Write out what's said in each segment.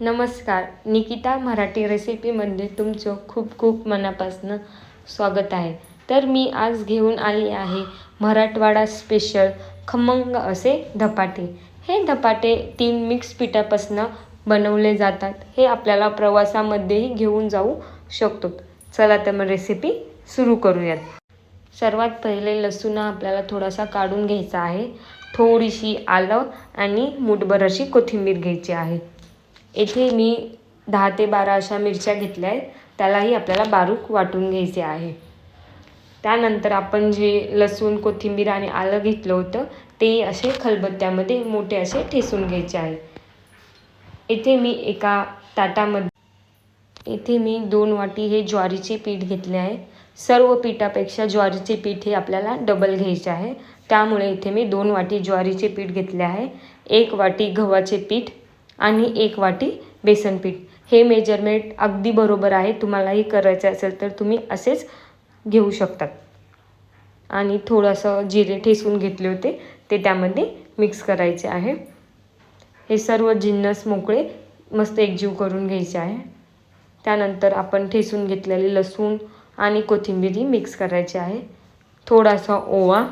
नमस्कार निकिता मराठी रेसिपीमध्ये तुमचं खूप खूप मनापासून स्वागत आहे. तर मी आज घेऊन आली आहे मराठवाडा स्पेशल खमंग असे धपाटे. हे धपाटे तीन मिक्स पिठापासून बनवले जातात. हे आपल्याला प्रवासामध्येही घेऊन जाऊ शकतो. चला तर मग रेसिपी सुरू करूयात. सर्वात पहिले लसूण आपल्याला थोडासा काढून घ्यायचा आहे. थोडीशी आलं आणि मुठभर अशी कोथिंबीर घ्यायची आहे. येथे मी दहा ते बारा अशा मिरच्या घेतल्या आहेत. त्यालाही आपल्याला बारीक वाटून घ्यायचे आहे. त्यानंतर आपण जे लसूण कोथिंबीर आणि आलं घेतलं होतं ते असे खलबत्त्यामध्ये मोठे असे ठेसून घ्यायचे आहे. येथे मी एका ताटामध्ये येथे मी दोन वाटी हे ज्वारीचे पीठ घेतले आहे. सर्व पिठापेक्षा ज्वारीचे पीठ हे आपल्याला डबल घ्यायचे आहे. त्यामुळे इथे मी दोन वाटी ज्वारीचे पीठ घेतले आहे. एक वाटी गव्हाचे पीठ आणि एक वाटी बेसन पीठ. हे मेजरमेंट अगदी बरोबर आहे. तुम्हालाही करायचं असेल तर तुम्ही असेच घेऊ शकतात. आणि थोडंसं जिरे ठेसून घेतले होते ते त्यामध्ये मिक्स करायचे आहे. हे सर्व जिन्नस मोकळे मस्त एकजीव करून घ्यायचे आहे. त्यानंतर आपण ठेसून घेतलेले लसूण आणि कोथिंबीरही मिक्स करायची आहे. थोडासा ओवा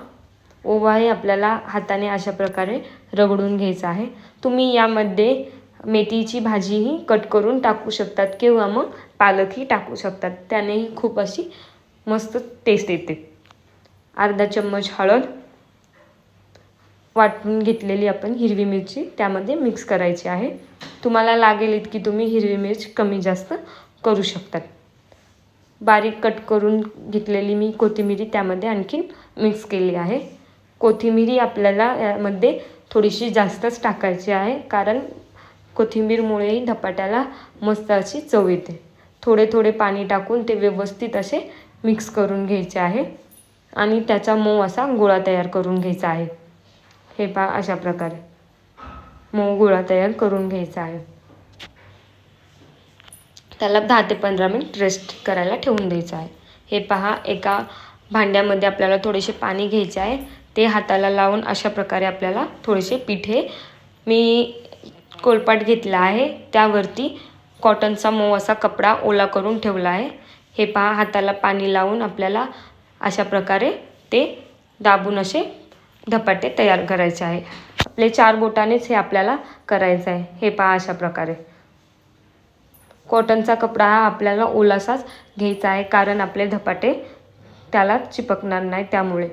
ओवा हे आपल्याला हाताने अशा प्रकारे रगडून घ्यायचा आहे. तुम्ही यामध्ये मेथीची भाजीही कट करून टाकू शकतात किंवा मग पालकही टाकू शकतात. त्यानेही खूप अशी मस्त टेस्ट येते. अर्धा चम्मच हळद वाटून घेतलेली आपण हिरवी मिरची त्यामध्ये मिक्स करायची आहे. तुम्हाला लागेल इतकी तुम्ही हिरवी मिरची कमी जास्त करू शकतात. बारीक कट करून घेतलेली मी कोथिंबिरी त्यामध्ये आणखीन मिक्स केली आहे. कोथिंबीरी आपल्याला यामध्ये थोडीशी जास्तच टाकायची आहे. कारण कोथिंबीरमुळेही धपाट्याला मस्त अशी चव येते. थोडे थोडे पाणी टाकून ते व्यवस्थित असे मिक्स करून घ्यायचे आहे. आणि त्याचा मऊ असा गोळा तयार करून घ्यायचा आहे. हे पहा अशा प्रकारे. मऊ गोळा तयार करून घ्यायचा आहे. त्याला दहा ते पंधरा मिनिट रेस्ट करायला ठेवून द्यायचं आहे. हे पहा एका भांड्यामध्ये आपल्याला थोडेसे पाणी घ्यायचे आहे. ते हाताला लावून अशा प्रकारे आपल्याला थोडेसे पिठे मी कोलपाट घेतला आहे. त्यावरती कॉटनचा मऊ असा कपडा ओला करून ठेवला आहे. हे पहा हाताला पाणी लावून आपल्याला अशा प्रकारे ते दाबून असे धपाटे तयार करायचे आहे. आपले चार बोटानेच हे आपल्याला करायचं आहे. हे पहा अशा प्रकारे. कॉटनचा कपडा हा आपल्याला ओलासाच घ्यायचा आहे कारण आपले धपाटे त्याला चिपकणार नाही त्यामुळे.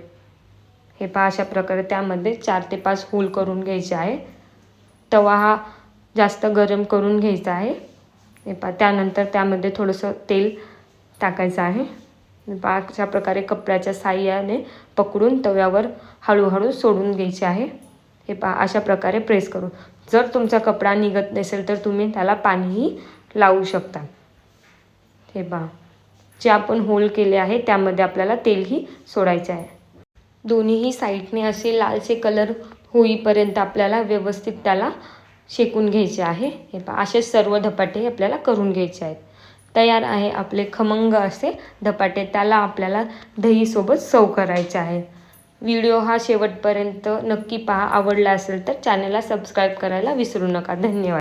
हे पहा अशा प्रकारे त्यामध्ये चार ते पाच होल करून घ्यायचे आहे. तवा हा जास्त गरम करून घ्यायचा आहे. हे पहा त्यानंतर त्यामध्ये थोडंसं तेल टाकायचं आहे. पहा अशा प्रकारे कपड्याच्या साह्याने पकडून तव्यावर हळूहळू सोडून घ्यायचे आहे. हे पहा अशा प्रकारे प्रेस करून. जर तुमचा कपडा निघत नसेल तर तुम्ही त्याला पाणीही लावू शकता. हे पहा जे आपण होल केले आहे त्यामध्ये आपल्याला तेलही सोडायचे आहे. दोन्हीही साईडने असे लालसे कलर होईपर्यंत आपल्याला व्यवस्थित त्याला शेकून घ्यायचे आहे. हे पहा असे सर्व धपाटे आपल्याला करून घ्यायचे आहेत. तयार आहे आपले खमंग असे धपाटे त्याला आपल्याला दहीसोबत सव करायचे आहे. व्हिडिओ हा शेवटपर्यंत नक्की पहा. आवडला असेल तर चॅनलला सबस्क्राईब करायला विसरू नका. धन्यवाद.